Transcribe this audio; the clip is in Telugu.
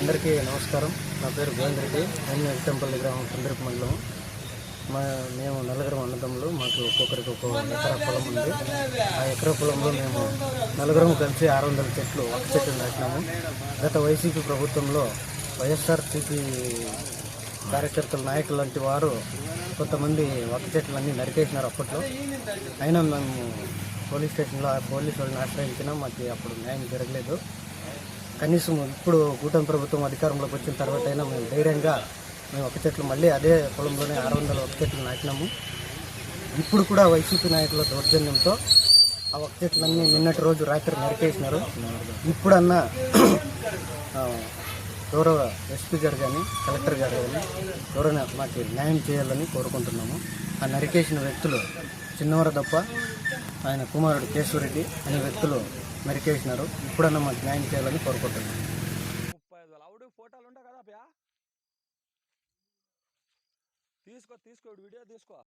అందరికీ నమస్కారం. నా పేరు గోవింద్ రెడ్డి. నేను టెంపుల్ గ్రామం సుందరపు మండలం. మా మేము నలుగురం అన్నదమ్ములు మాకు ఒక్కొక్కరికి ఒక్కొక్క ఎకరా పొలం ఉంది. ఆ ఎకరా పొలంలో మేము నలుగురం కలిసి ఆరు వందల చెట్లు ఒక చెట్లు నాటినాము. గత వైసీపీ ప్రభుత్వంలో వైఎస్ఆర్సీపీ కార్యకర్తల నాయకులు లాంటి వారు కొంతమంది ఒక చెట్లన్నీ నరికేసినారు అప్పట్లో. అయినా మేము పోలీస్ స్టేషన్లో పోలీసు వాళ్ళని ఆశ్రయించినా మాకు అప్పుడు న్యాయం జరగలేదు. కనీసం ఇప్పుడు కూటమి ప్రభుత్వం అధికారంలోకి వచ్చిన తర్వాత అయినా మేము ధైర్యంగా మేము ఒక చెట్లు మళ్ళీ అదే పొలంలోనే ఆరు వందల ఒక చెట్లు నాటినాము. ఇప్పుడు కూడా వైసీపీ నాయకుల దౌర్జన్యంతో ఆ ఒక చెట్లన్నీ నిన్నటి రోజు రాత్రి నరికేసినారు. ఇప్పుడన్నా గౌరవ ఎస్పీ గారు కానీ కలెక్టర్ గారు కానీ ఎవరైనా మాకు న్యాయం చేయాలని కోరుకుంటున్నాము. ఆ నరికేసిన వ్యక్తులు చిన్నవరదప్ప ఆయన కుమారుడు కేశవరెడ్డి అనే వ్యక్తులు మెరికేసినారు. ఇప్పుడన్నా మాకు న్యాయం చేయాలని కోరుకుంటున్నాను కదా తీసుకో తీసుకో వీడియో తీసుకో.